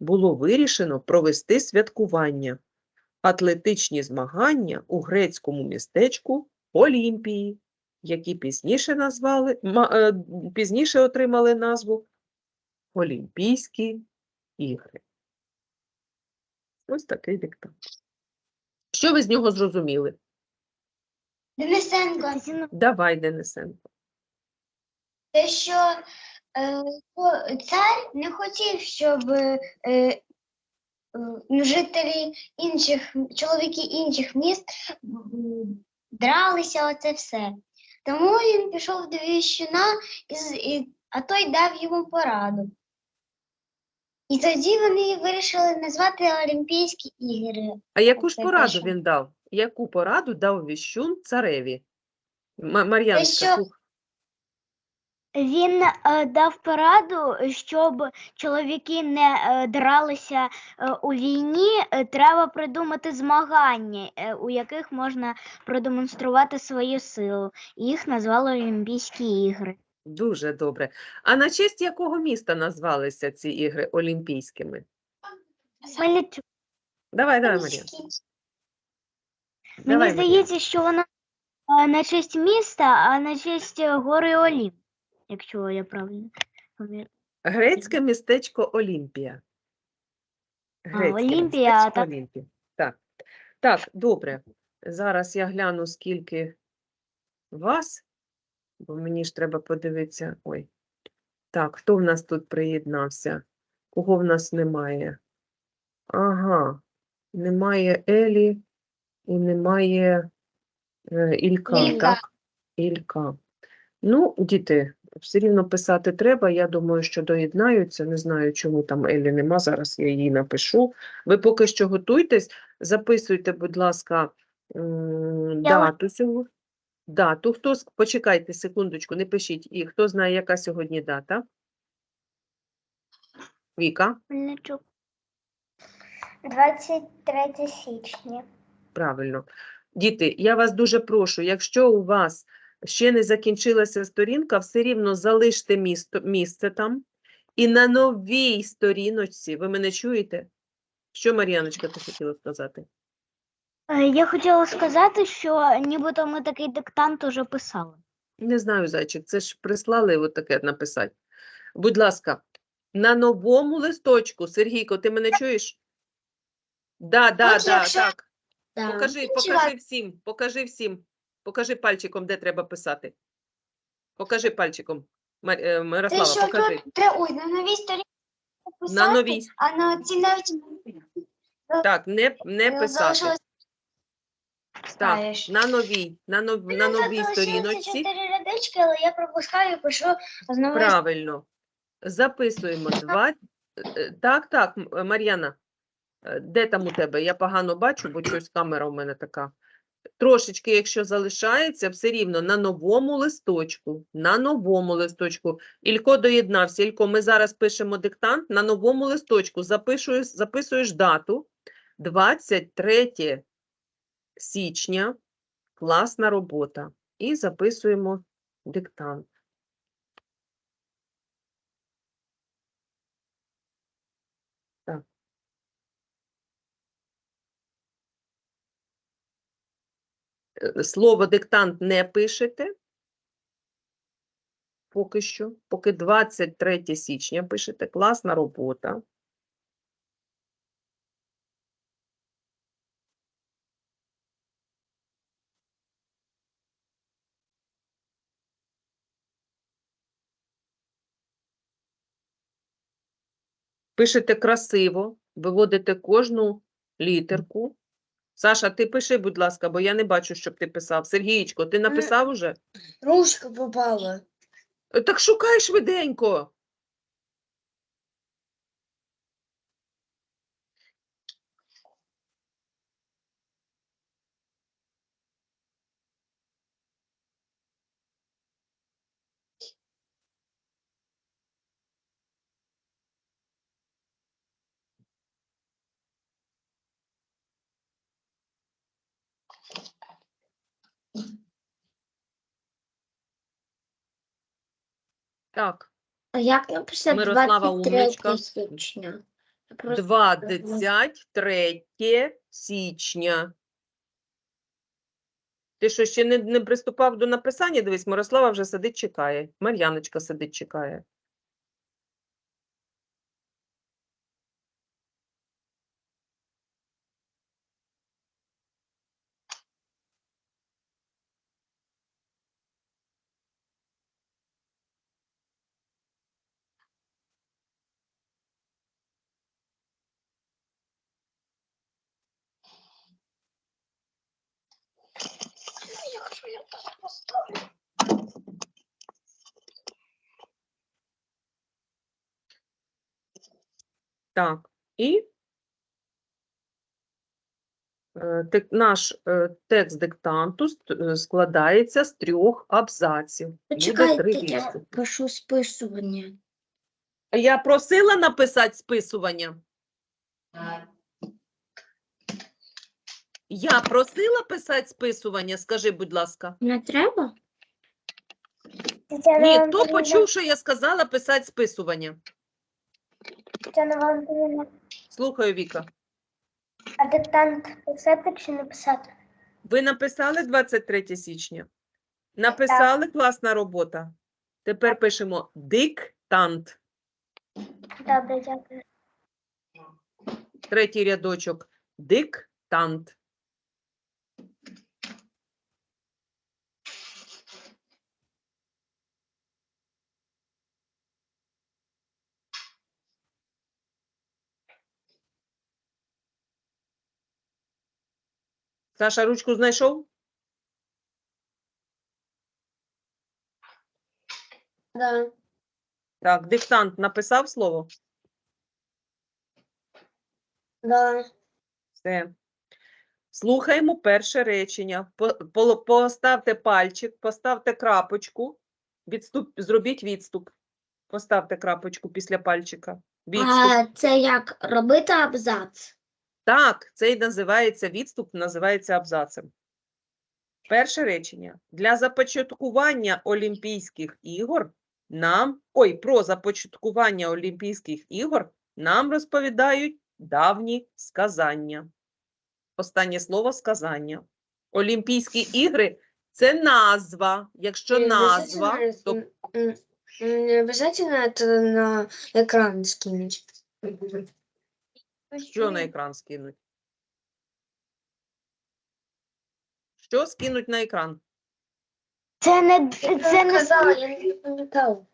було вирішено провести святкування атлетичні змагання у грецькому містечку Олімпії, які пізніше назвали, е, пізніше отримали назву Олімпійські ігри. Ось такий диктант. Що ви з нього зрозуміли? Денисенко, Давай, Денисенко. те, що цар не хотів, щоб е, е, жителі інших, чоловіки інших міст дралися оце все. Тому він пішов до віщуна, і, а той дав йому пораду. І тоді вони вирішили назвати Олімпійські ігри. А яку ж пораду він дав? Яку пораду дав віщун цареві? М- Мар'яночка, що- Він е, дав пораду, щоб чоловіки не е, дралися е, у війні, е, треба придумати змагання, е, у яких можна продемонструвати свою силу. Їх назвали Олімпійські ігри. дуже добре. А на честь якого міста назвалися ці ігри олімпійськими? Хмельниччина. Давай, давай. Олімпійські. Мені Давай, здається, що вона на честь міста, а на честь гори Олімп, якщо я правильно пам'ятаю. Грецьке містечко Олімпія. Грецьке Олімпія, містечко так. Олімпія. Так. так, добре. Зараз я гляну, скільки вас, бо мені ж треба подивитися. Ой. Так, хто в нас тут приєднався? Кого в нас немає? Ага, немає Елі і немає е, Ілька, Ілька. так? Ілька. Ну, діти, все рівно писати треба. Я думаю, що доєднаються. Не знаю, чому там Елі нема. Зараз я їй напишу. Ви поки що готуйтесь, записуйте, будь ласка, дату сьогодні. Дату. Хто почекайте секундочку, не пишіть. І хто знає, яка сьогодні дата? Віка, Хмельничук. 23 січня. правильно. Діти, я вас дуже прошу, якщо у вас ще не закінчилася сторінка, все рівно залиште місто, місце там. І на новій сторіночці, ви мене чуєте? Що, Мар'яночка, ти хотіла сказати? Е, Я хотіла сказати, що нібито ми такий диктант уже писали. Не знаю, зайчик, це ж прислали от таке написати. Будь ласка, на новому листочку, Сергійко, ти мене чуєш? Да, да, да, так. Покажи, покажи всім, покажи всім. Покажи пальчиком, де треба писати. Покажи пальчиком. Мар- е, Те, Мирослава, що покажи. тут ой, на новій сторінці писати, На новій. а на ці навіть Так, не, не е, писати. залишилось Так, ставиш. на новій, на, нов, на Ну, новій залишилося сторіночці. чотири рядочки, але я пропускаю і пишу знову. Правильно. Записуємо два. е, Так, так, М- Мар'яна. е, Де там у тебе? Я погано бачу, бо щось камера у мене така. Трошечки, якщо залишається, все рівно на новому листочку. На новому листочку. Ілько доєднався. Ілько, ми зараз пишемо диктант. На новому листочку запишуєш, записуєш дату 23 січня. Класна робота. І записуємо диктант. е, слово диктант не пишете. Поки що, поки 23 січня пишете. Класна робота. Пишете красиво, виводите кожну літерку. Саша, ти пиши, будь ласка, бо я не бачу, щоб ти писав. Сергійчко, ти написав уже? Ручка попала. Е, Так шукай швиденько. Так, А як написати Мирослава 23 умничка. січня? Просто 23 січня. Ти що, ще не, не приступав до написання? Дивись, Мирослава вже сидить, чекає. Мар'яночка сидить, чекає. Якщо я так поставлю. Так, і е, наш е, текст диктанту е, складається з трьох абзаців. Почекайте, я пишу списування. Я просила написати списування. Я просила писати списування, скажи, будь ласка. Не треба? Ні, хто почув, що я сказала писати списування? Тетяна Валентинівна, Слухаю, Віка. а диктант писати чи не писати? Ви написали 23 січня? Написали класна робота. Тепер пишемо диктант. Добре, дякую. Третій рядочок. Диктант. Саша, ручку знайшов? Да. Так, диктант написав слово? Да. Все. Слухаємо перше речення. По- по- Поставте пальчик, поставте крапочку. Відступ, зробіть відступ. Поставте крапочку після пальчика. Відступ. А це як робити абзац? Так, це і називається відступ, називається абзацем. Перше речення. Для започаткування Олімпійських ігор нам, ой, про започаткування Олімпійських ігор нам розповідають давні сказання. Останнє слово сказання. Олімпійські ігри це назва. Якщо назва, то Не это на экран скинуть. Що на екран скинуть? Що скинуть на екран? Це не це не я.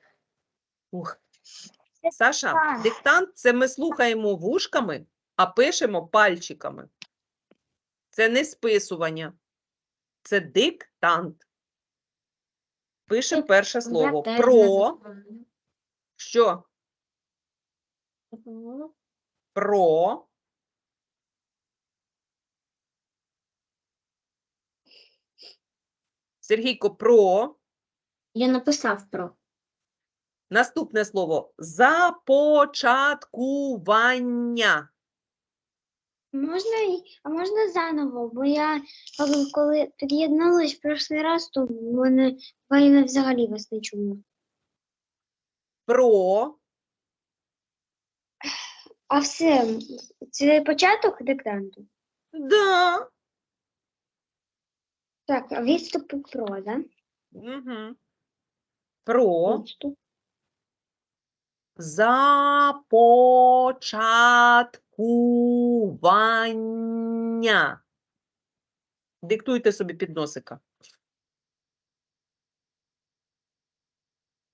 Ух. Саша, диктант. це ми слухаємо вушками, а пишемо пальчиками. Це не списування, це диктант. Пишемо перше слово. Про що? Про Сергійко, про Я написав про. наступне слово започаткування. Можна, а можна заново, бо я коли- під'єдналась перший раз, то в мене мене взагалі вас не чула. Про А все, це початок диктанту? да. Так, а відступи про, да? Угу. Про Відступ. започаткування. Диктуйте собі під носика.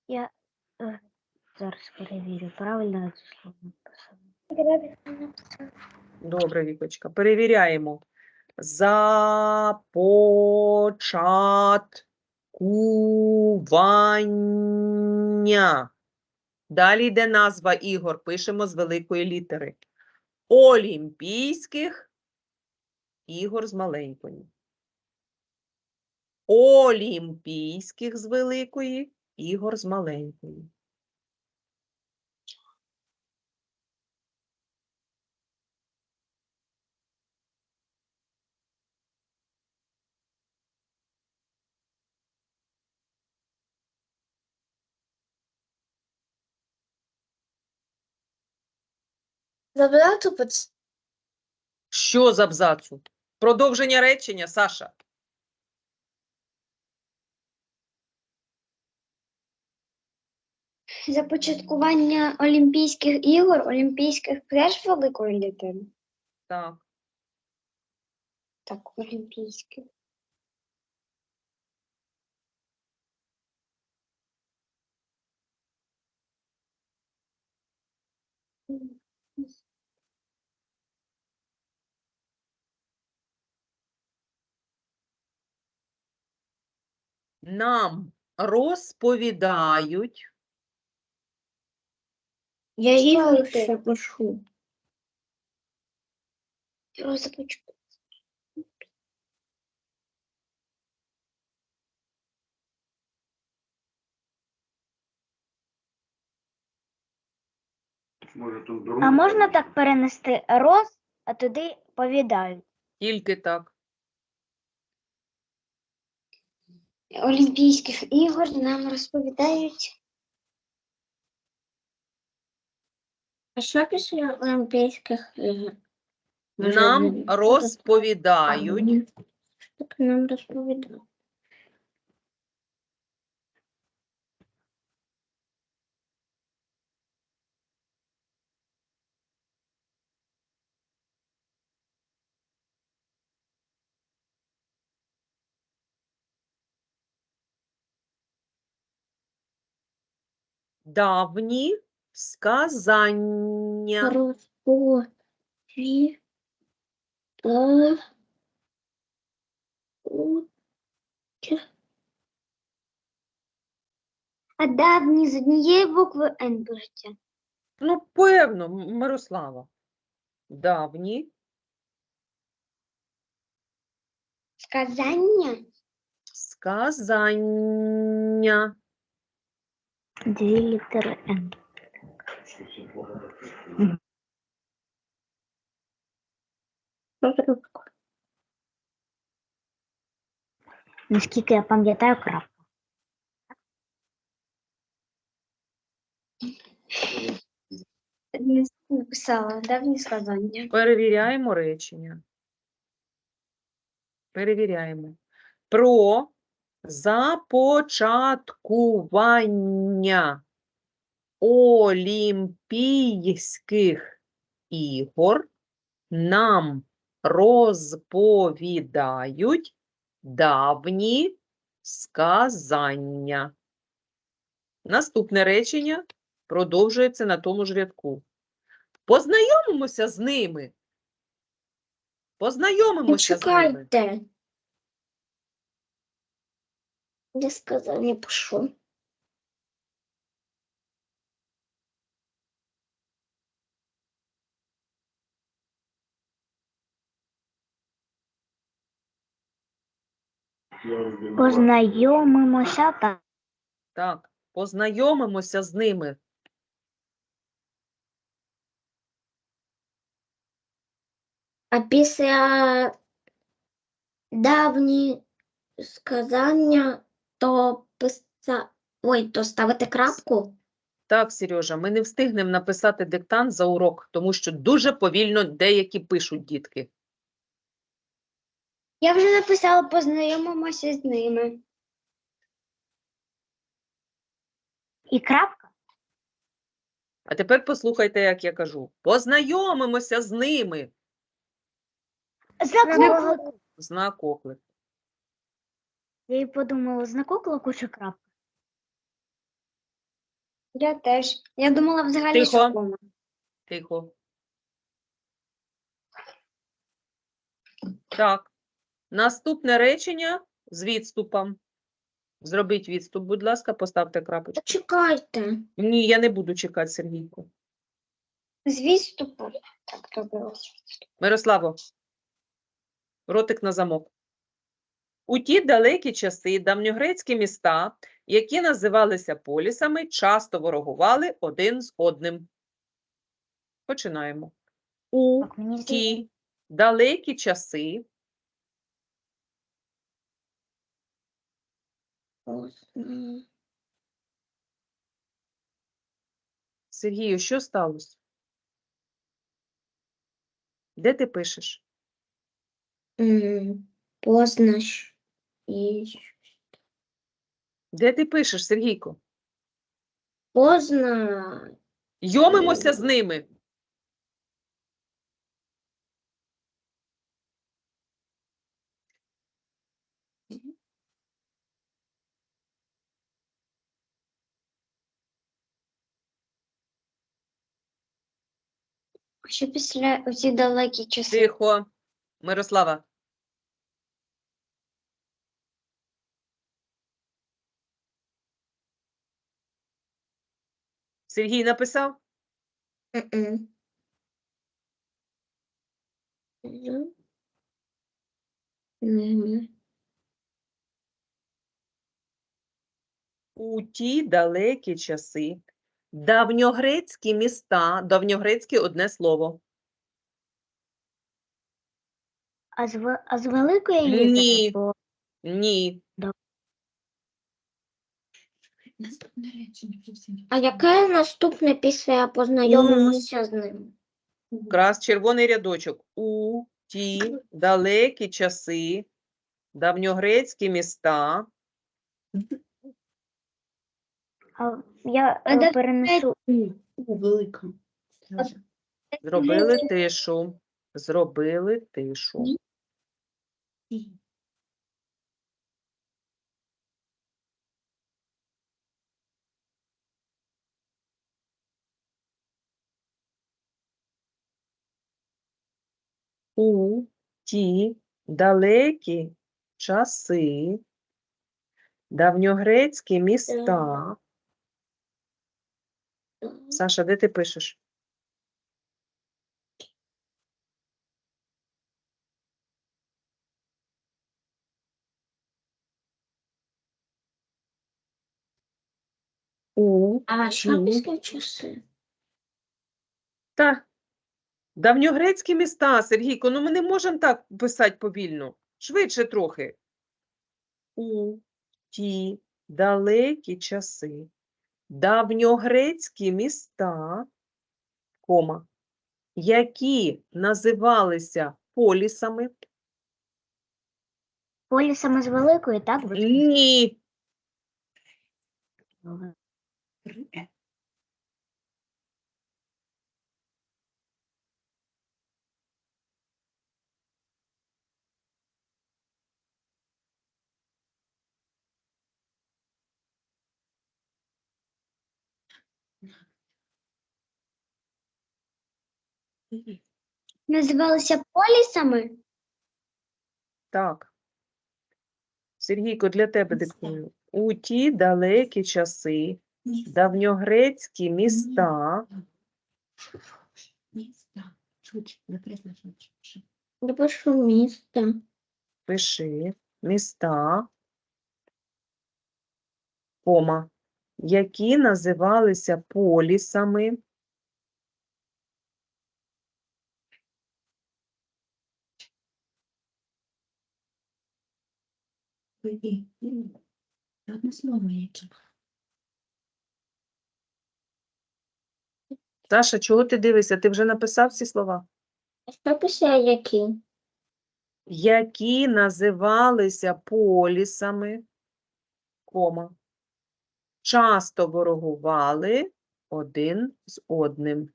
Я е, зараз перевірю, правильно це слово. Добре, Вікочка. Перевіряємо. Започаткування. Далі йде назва ігор. Пишемо з великої літери. Олімпійських ігор з маленької. Олімпійських з великої, ігор з маленької. Забрати поц- Що з абзацу? Продовження речення, Саша. Започаткування Олімпійських ігор, Олімпійських теж великої літери. Так. Так, Олімпійських. Нам розповідають. Я Ставити. ще започатку. Може, тут А можна так перенести роз, а туди повідають. Тільки так. Олімпійських ігор нам розповідають. А що після Олімпійських ігор? Нам розповідають. Так нам розповідав. Давні сказання. Розпові- та- А давні з однієї букви Н пишеться. Ну, певно, Мирослава. Давні Сказання. сказання. Дві літери Н. Наскільки я пам'ятаю, крапка. Не написала давні сказання. Перевіряємо речення. Перевіряємо. Про започаткування Олімпійських ігор нам розповідають давні сказання. Наступне речення продовжується на тому ж рядку. Познайомимося з ними. Познайомимося з ними. Я сказав, не пишу. Познайомимося та Так, познайомимося з ними. А після давні сказання, то писа... Ой, то ставити крапку? Так, Сережа, ми не встигнемо написати диктант за урок, тому що дуже повільно деякі пишуть дітки. Я вже написала, познайомимося з ними. і крапка. А тепер послухайте, як я кажу. Познайомимося з ними. Знак оклику. Знак оклику. Я й подумала, знак оклику чи крапка? Я теж. Я думала взагалі, Тихо. кома. Тихо. Так. Наступне речення з відступом. Зробіть відступ, будь ласка, поставте крапочку. Почекайте. Ні, я не буду чекати, Сергійко. З відступу. Так, робилось. Мирославо, ротик на замок. У ті далекі часи давньогрецькі міста, які називалися полісами, часто ворогували один з одним. Починаємо. У ті далекі часи Сергію, що сталося? Де ти пишеш? Познач і Де ти пишеш, Сергійко? позна. Йомимося з ними. Що після оці далекі часи? Тихо. Мирослава. Сергій написав? У ті далекі часи давньогрецькі міста, давньогрецьке одне слово. А з, а з великої літери Ні. Бо Ні. А яке наступне після познайомимося з ним? Якраз червоний рядочок. У ті далекі часи давньогрецькі міста. а, я е, перенесу. У велика. Зробили тишу. Зробили тишу. У ті далекі часи давньогрецькі міста. Саша, де ти пишеш? У А що після часи? та давньогрецькі міста, Сергійко, ну ми не можемо так писати повільно. Швидше трохи. У ті далекі часи давньогрецькі міста, кома, які називалися полісами. Полісами з великої, так? Ні. Називалися полісами? Так. Сергійко, для тебе диктую. У ті далекі часи давньогрецькі міста Міста. Швидше, наприклад, швидше. Я пишу пиши міста, кома, які називалися полісами. Ні. Одне слово яке. Саша, чого ти дивишся? Ти вже написав ці слова? Після які? Які називалися полісами, кома, часто ворогували один з одним.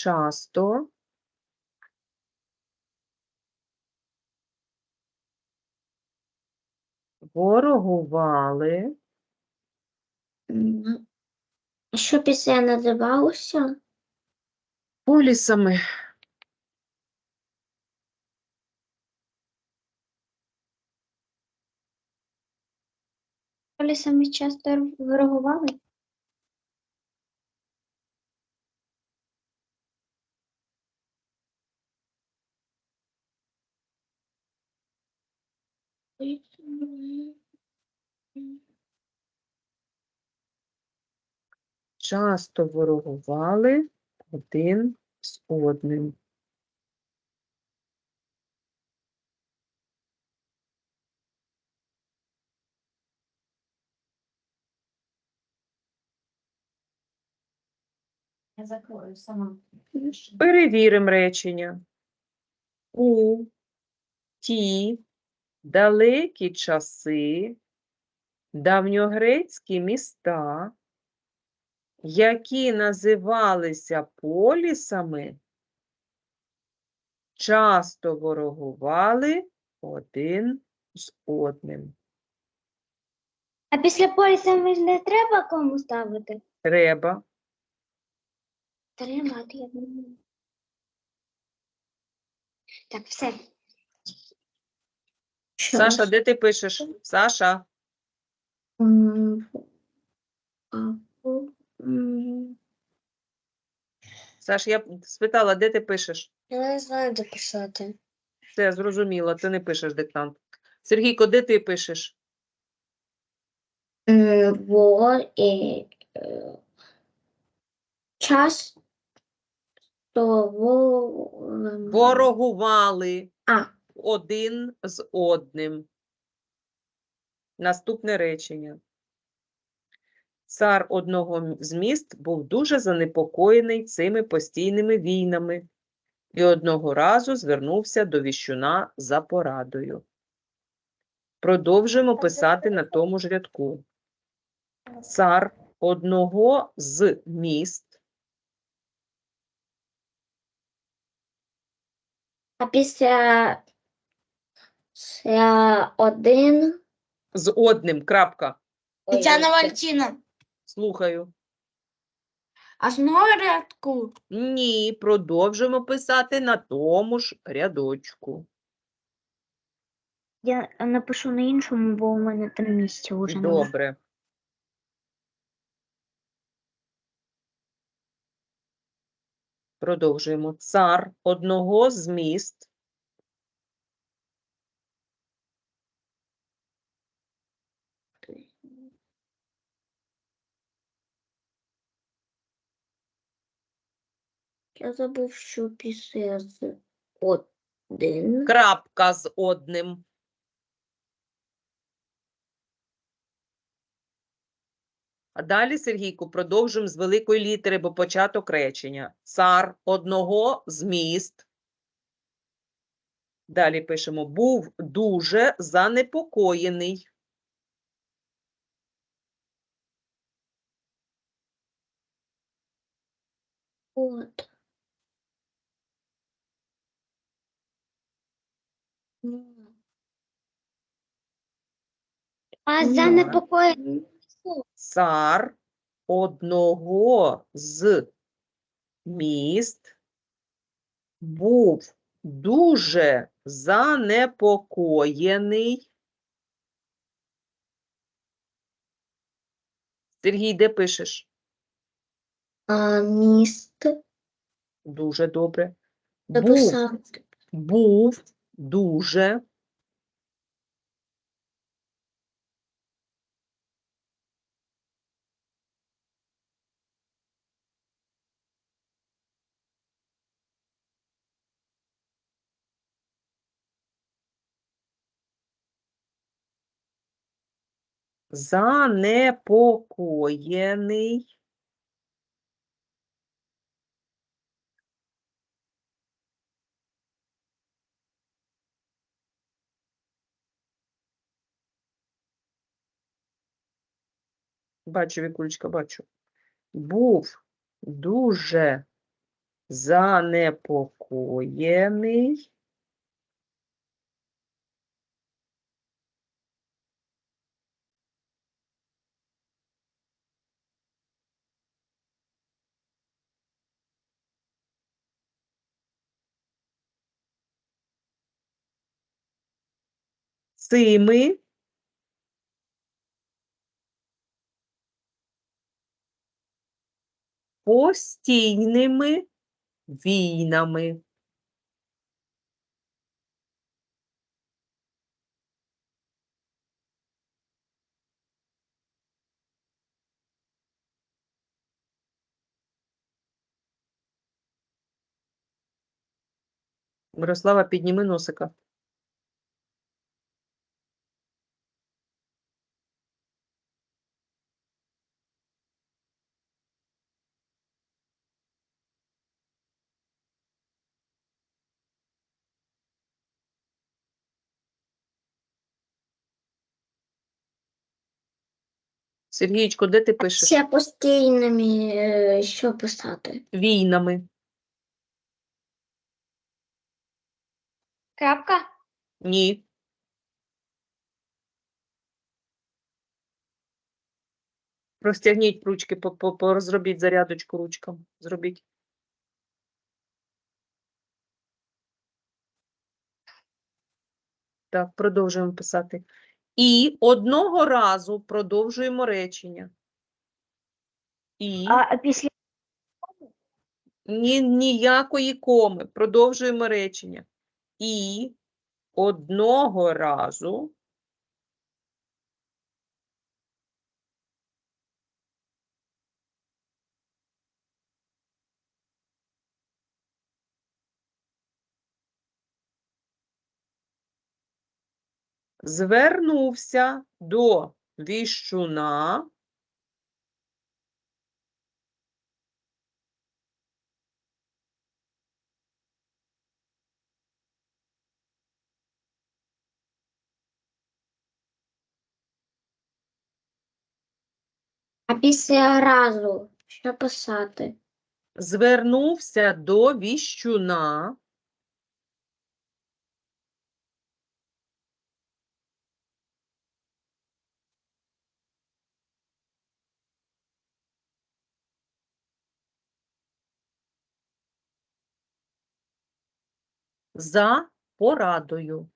Часто ворогували що після називалося? полісами. Полісами часто ворогували? часто ворогували один з одним. Перевіримо речення. У ті далекі часи давньогрецькі міста які називалися полісами, часто ворогували один з одним. А після поліса ми ж не треба кому ставити? Треба. Треба, я думаю. Так, все. Саша, де ти пишеш? Саша, М, а, м, Саш, я спитала, де ти пишеш? Я не знаю, де писати. Все, зрозуміло, ти не пишеш диктант. Сергійко, де ти пишеш? М, Во і е, час того. Ворогували А, один з одним. Наступне речення. Цар одного з міст був дуже занепокоєний цими постійними війнами і одного разу звернувся до віщуна за порадою. Продовжуємо писати на тому ж рядку. Цар одного з міст а після один. з одним. Крапка. Тетяна Валентина, Слухаю. а з нового рядку? Ні, продовжуємо писати на тому ж рядочку. Я напишу на іншому, бо у мене там місця вже немає. Добре. Продовжуємо. Цар одного з міст Я забув, що після з один. крапка з одним. А далі, Сергійку, продовжуємо з великої літери, бо початок речення. Цар одного з міст. Далі пишемо був дуже занепокоєний. От. А занепокоєння цар одного з міст був дуже занепокоєний. Сергій, де пишеш? А міст Дуже добре. Був, був дуже занепокоєний Бачу, Вікулечка, бачу. Був дуже занепокоєний цими постійними війнами. Мирослава, підніми носика. Сергійчко, де ти пишеш? Ще постійними, е, що писати? Війнами. Крапка. Ні. Розтягніть ручки, по- по- по- розробіть зарядочку ручкам. Зробіть. Так, продовжуємо писати. І одного разу продовжуємо речення. І А після ні, ніякої коми. Продовжуємо речення. І одного разу звернувся до віщуна А після разу що писати? звернувся до віщуна за порадою.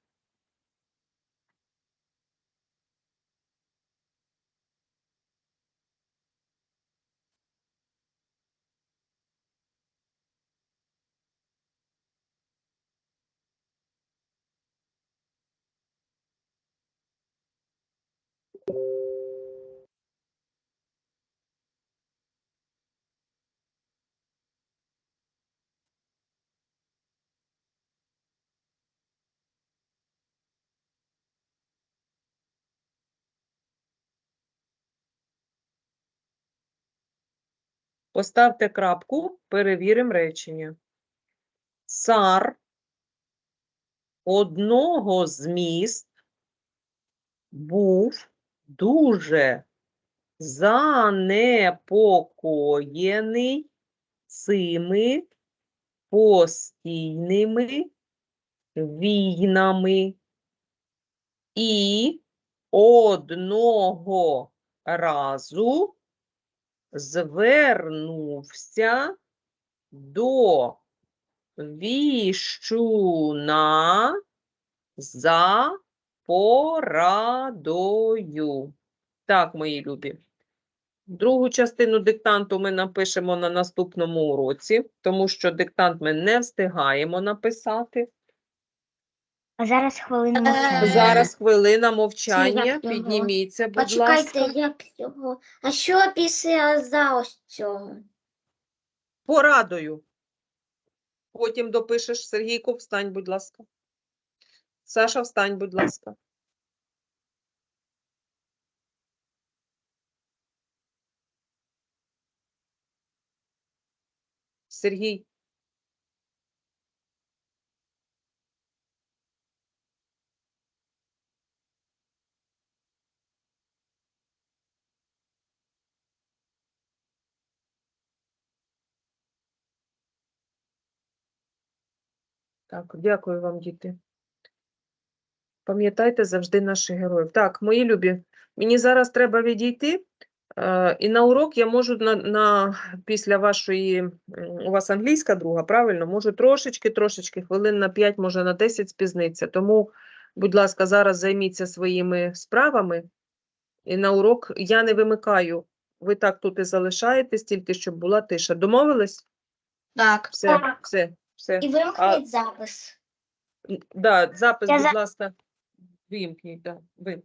Поставте крапку, перевіримо речення. Цар одного з міст був дуже занепокоєний цими постійними війнами і одного разу звернувся до віщуна за порадою. Так, мої любі. Другу частину диктанту ми напишемо на наступному уроці, тому що диктант ми не встигаємо написати. А зараз хвилину мовчання. Зараз хвилина мовчання. як його? Підніміться, будь Почекайте, ласка. як його? А що після за ось цього? Порадою. Потім допишеш Сергійку, встань, будь ласка. Саша, встань, будь ласка. Сергій. Так, дякую вам, діти. Пам'ятайте завжди наших героїв. Так, мої любі, мені зараз треба відійти. Е, і на урок я можу на, на, після вашої, у вас англійська друга, правильно? Можу трошечки, трошечки, хвилин на 5, може на 10 спізнитися. Тому, будь ласка, зараз займіться своїми справами. І на урок я не вимикаю. Ви так тут і залишаєтесь, тільки щоб була тиша. Домовились? Так. Все, все, все. І вимкніть запис. Так, Да, запис, Я будь за- ласка, вимкніть, да, вимкніть.